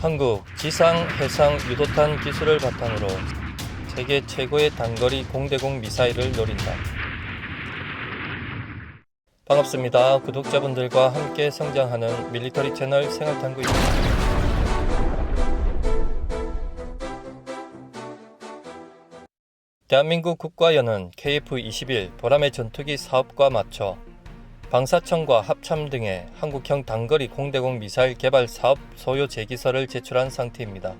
한국 지상 해상 유도탄 기술을 바탕으로 세계 최고의 단거리 공대공 미사일을 노린다. 반갑습니다. 구독자분들과 함께 성장하는 밀리터리 채널 생활탐구입니다. 대한민국 국가연은 KF-21 보람의 전투기 사업과 맞춰 방사청과 합참 등의 한국형 단거리 공대공 미사일 개발 사업 소요 제기서를 제출한 상태입니다.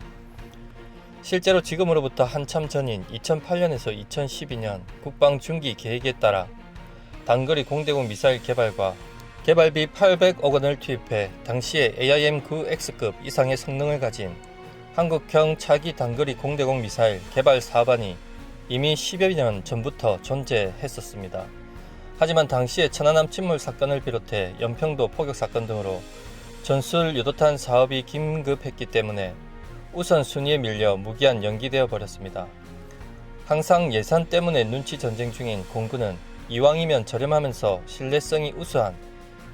실제로 지금으로부터 한참 전인 2008년에서 2012년 국방 중기 계획에 따라 단거리 공대공 미사일 개발과 개발비 800억 원을 투입해 당시에 AIM-9X급 이상의 성능을 가진 한국형 차기 단거리 공대공 미사일 개발 사업안이 이미 10여 년 전부터 존재했었습니다. 하지만 당시에 천안함 침몰 사건을 비롯해 연평도 포격 사건 등으로 전술 유도탄 사업이 긴급했기 때문에 우선 순위에 밀려 무기한 연기되어 버렸습니다. 항상 예산 때문에 눈치 전쟁 중인 공군은 이왕이면 저렴하면서 신뢰성이 우수한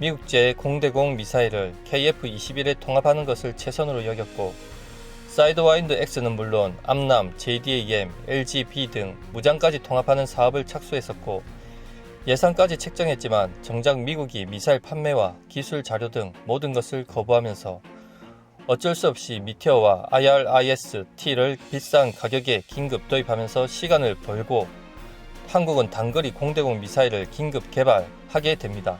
미국제 공대공 미사일을 KF-21에 통합하는 것을 최선으로 여겼고 사이드와인드 X는 물론 암남, JDAM, LGB 등 무장까지 통합하는 사업을 착수했었고 예산까지 책정했지만 정작 미국이 미사일 판매와 기술 자료 등 모든 것을 거부하면서 어쩔 수 없이 미티어와 IRIS-T를 비싼 가격에 긴급 도입하면서 시간을 벌고 한국은 단거리 공대공 미사일을 긴급 개발하게 됩니다.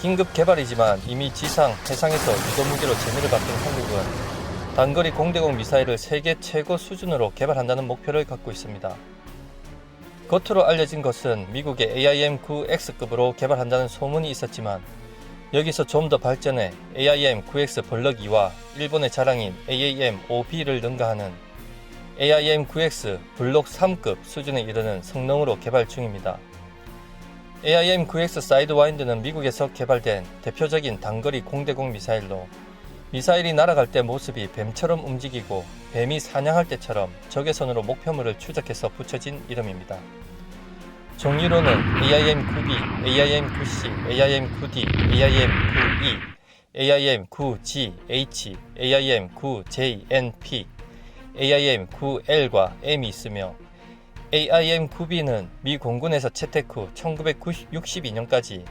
긴급 개발이지만 이미 지상, 해상에서 유도 무기로 재미를 받던 한국은 단거리 공대공 미사일을 세계 최고 수준으로 개발한다는 목표를 갖고 있습니다. 겉으로 알려진 것은 미국의 AIM-9X급으로 개발한다는 소문이 있었지만 여기서 좀 더 발전해 AIM-9X 블럭 2와 일본의 자랑인 AAM-5B를 능가하는 AIM-9X 블록 3급 수준에 이르는 성능으로 개발 중입니다. AIM-9X 사이드와인드는 미국에서 개발된 대표적인 단거리 공대공 미사일로 미사일이 날아갈 때 모습이 뱀처럼 움직이고 뱀이 사냥할 때처럼 적의 손으로 목표물을 추적해서 붙여진 이름입니다. 종류로는 AIM-9B, AIM-9C, AIM-9D, AIM-9E, AIM-9GH, AIM-9JNP, AIM-9L과 M이 있으며 AIM-9B는 미 공군에서 채택 후 1962년까지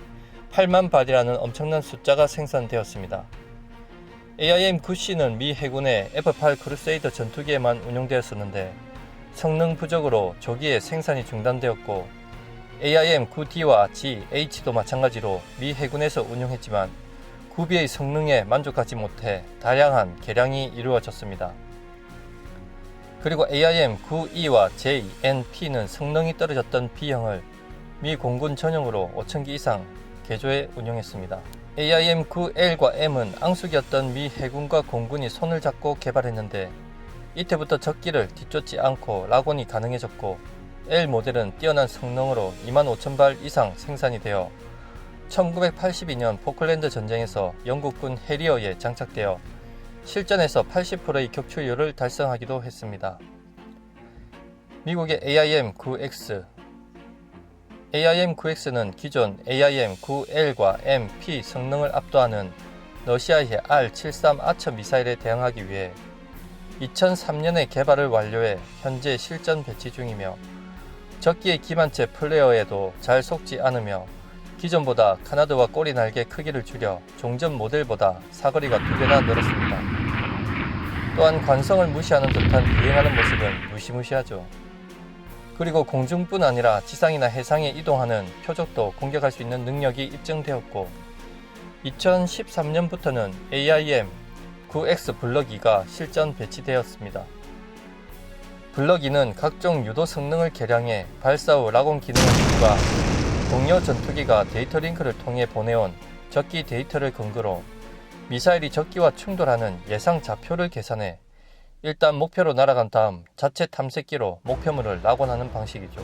8만 발이라는 엄청난 숫자가 생산되었습니다. AIM-9C는 미 해군의 F-8 크루세이더 전투기에만 운용되었었는데 성능 부족으로 조기에 생산이 중단되었고 AIM-9D와 GH도 마찬가지로 미 해군에서 운용했지만 9B의 성능에 만족하지 못해 다양한 개량이 이루어졌습니다. 그리고 AIM-9E와 JNP는 성능이 떨어졌던 B형을 미 공군 전용으로 5,000기 이상 개조해 운용했습니다. AIM-9L과 M은 앙숙이었던 미 해군과 공군이 손을 잡고 개발했는데 이때부터 적기를 뒤쫓지 않고 락원이 가능해졌고 L 모델은 뛰어난 성능으로 25,000발 이상 생산이 되어 1982년 포클랜드 전쟁에서 영국군 해리어에 장착되어 실전에서 80%의 격추율을 달성하기도 했습니다. 미국의 AIM-9X AIM-9X는 기존 AIM-9L과 M, P 성능을 압도하는 러시아의 R-73 아처 미사일에 대응하기 위해 2003년에 개발을 완료해 현재 실전 배치 중이며 적기의 기반체 플레어에도 잘 속지 않으며 기존보다 카나드와 꼬리 날개 크기를 줄여 종전 모델보다 사거리가 두 배나 늘었습니다. 또한 관성을 무시하는 듯한 비행하는 모습은 무시무시하죠. 그리고 공중뿐 아니라 지상이나 해상에 이동하는 표적도 공격할 수 있는 능력이 입증되었고 2013년부터는 AIM 9X 블럭 2가 실전 배치되었습니다. 블럭 2는 각종 유도 성능을 개량해 발사 후 라곤 기능을 추가 동료 전투기가 데이터 링크를 통해 보내온 적기 데이터를 근거로 미사일이 적기와 충돌하는 예상 좌표를 계산해 일단 목표로 날아간 다음 자체 탐색기로 목표물을 낙원하는 방식이죠.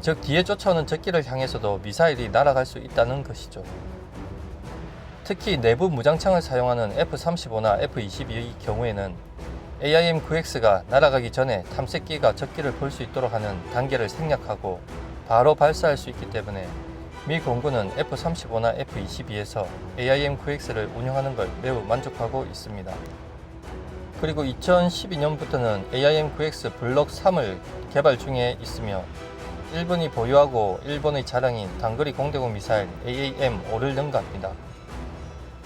즉 뒤에 쫓아오는 적기를 향해서도 미사일이 날아갈 수 있다는 것이죠. 특히 내부 무장창을 사용하는 F-35나 F-22의 경우에는 AIM-9X가 날아가기 전에 탐색기가 적기를 볼 수 있도록 하는 단계를 생략하고 바로 발사할 수 있기 때문에 미 공군은 F-35나 F-22에서 AIM-9X를 운영하는 걸 매우 만족하고 있습니다. 그리고 2012년부터는 AIM-9X 블록 3을 개발 중에 있으며 일본이 보유하고 일본의 자랑인 단거리 공대공 미사일 AAM-5를 능가합니다.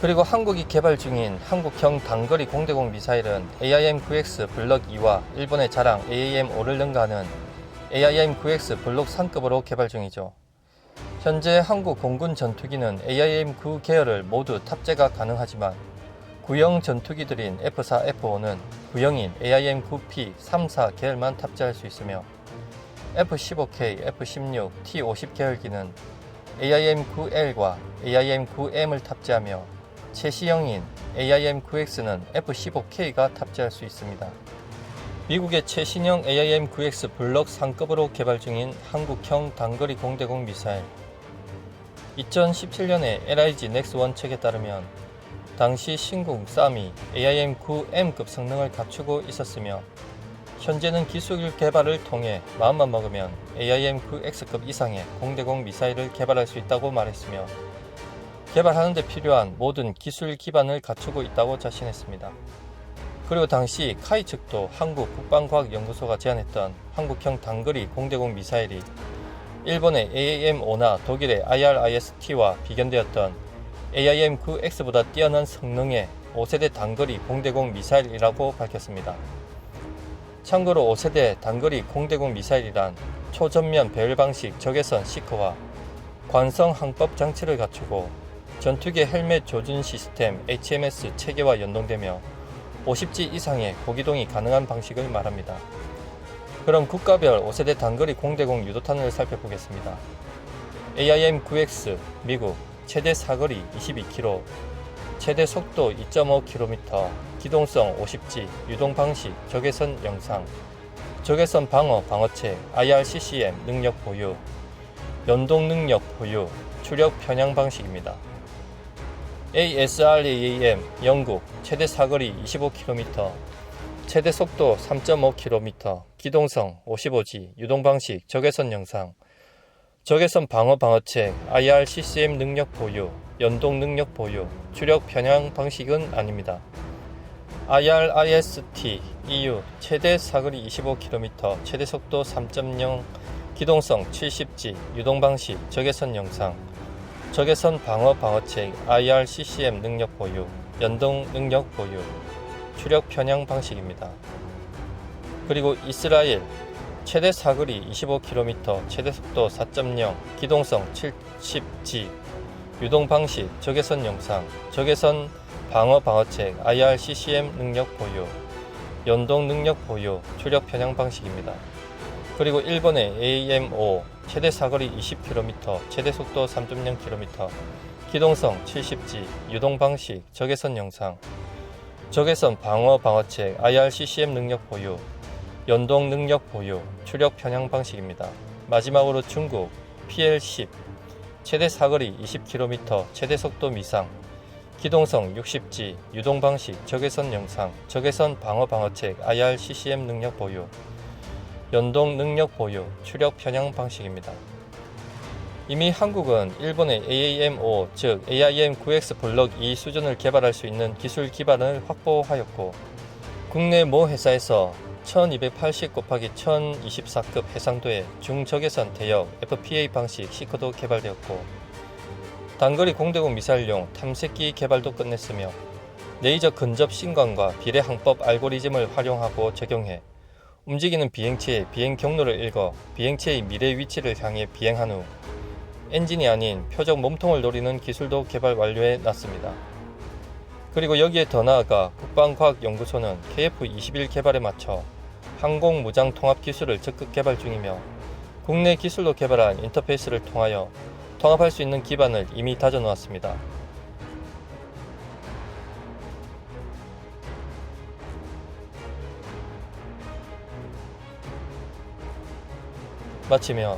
그리고 한국이 개발 중인 한국형 단거리 공대공 미사일은 AIM-9X 블록 2와 일본의 자랑 AAM-5를 능가하는 AIM-9X 블록 3급으로 개발 중이죠. 현재 한국 공군 전투기는 AIM-9 계열을 모두 탑재가 가능하지만 구형 전투기들인 F4, F5는 구형인 AIM-9P 3, 4 계열만 탑재할 수 있으며 F-15K, F-16, T-50 계열기는 AIM-9L과 AIM-9M을 탑재하며 최시형인 AIM-9X는 F-15K가 탑재할 수 있습니다. 미국의 최신형 AIM-9X 블럭 상급으로 개발 중인 한국형 단거리 공대공 미사일 2017년에 LIG 넥스1 책에 따르면 당시 신궁 쌈이 AIM-9M급 성능을 갖추고 있었으며 현재는 기술 개발을 통해 마음만 먹으면 AIM-9X급 이상의 공대공 미사일을 개발할 수 있다고 말했으며 개발하는 데 필요한 모든 기술 기반을 갖추고 있다고 자신했습니다. 그리고 당시 카이 측도 한국 국방과학연구소가 제안했던 한국형 단거리 공대공 미사일이 일본의 AAM-5나 독일의 IRIS-T와 비견되었던 AIM-9X보다 뛰어난 성능의 5세대 단거리 공대공 미사일이라고 밝혔습니다. 참고로 5세대 단거리 공대공 미사일이란 초전면 배열 방식 적외선 시커와 관성 항법 장치를 갖추고 전투기 헬멧 조준 시스템 HMS 체계와 연동되며 50G 이상의 고기동이 가능한 방식을 말합니다. 그럼 국가별 5세대 단거리 공대공 유도탄을 살펴보겠습니다. AIM-9X 미국 최대 사거리 22km, 최대 속도 2.5km, 기동성 50G, 유동 방식, 적외선 영상, 적외선 방어 방어체, IRCCM 능력 보유, 연동 능력 보유, 추력 편향 방식입니다. ASRAAM 영국 최대 사거리 25km, 최대 속도 3.5km, 기동성 55G, 유동 방식, 적외선 영상, 적외선 방어 방어책, IRCCM 능력 보유, 연동 능력 보유, 추력 편향 방식은 아닙니다. IRIST EU 최대 사거리 25km, 최대 속도 3.0, 기동성 70G, 유동 방식, 적외선 영상, 적외선 방어 방어책, IRCCM 능력 보유, 연동 능력 보유, 추력 편향 방식입니다. 그리고 이스라엘 최대 사거리 25km, 최대 속도 4.0, 기동성 70G, 유동 방식, 적외선 영상, 적외선 방어 방어책, IRCCM 능력 보유, 연동 능력 보유, 추력 편향 방식입니다. 그리고 일본의 AMO 최대 사거리 20km, 최대 속도 3.0km, 기동성 70G, 유동 방식, 적외선 영상, 적외선 방어 방어책, IRCCM 능력 보유, 연동 능력 보유, 추력 편향 방식입니다. 마지막으로 중국 PL10 최대 사거리 20km, 최대 속도 미상, 기동성 60G, 유동 방식, 적외선 영상, 적외선 방어 방어책, IRCCM 능력 보유, 연동 능력 보유, 추력 편향 방식입니다. 이미 한국은 일본의 AAM-5, 즉 AIM-9X 블록 2 수준을 개발할 수 있는 기술 기반을 확보하였고, 국내 모 회사에서 1280 곱하기 1024급 해상도의 중적외선 대역 FPA 방식 시커도 개발되었고, 단거리 공대공 미사일용 탐색기 개발도 끝냈으며, 레이저 근접 신광과 비례 항법 알고리즘을 활용하고 적용해 움직이는 비행체의 비행 경로를 읽어 비행체의 미래 위치를 향해 비행한 후 엔진이 아닌 표적 몸통을 노리는 기술도 개발 완료해 놨습니다. 그리고 여기에 더 나아가 국방과학연구소는 KF-21 개발에 맞춰 항공 무장 통합 기술을 적극 개발 중이며 국내 기술로 개발한 인터페이스를 통하여 통합할 수 있는 기반을 이미 다져 놓았습니다. 마치며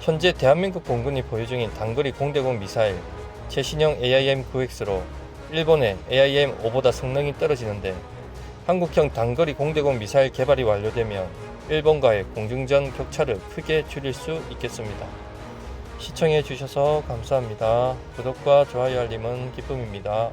현재 대한민국 공군이 보유 중인 단거리 공대공 미사일 최신형 AIM-9X로 일본의 AIM-5보다 성능이 떨어지는데 한국형 단거리 공대공 미사일 개발이 완료되면 일본과의 공중전 격차를 크게 줄일 수 있겠습니다. 시청해 주셔서 감사합니다. 구독과 좋아요 알림은 기쁨입니다.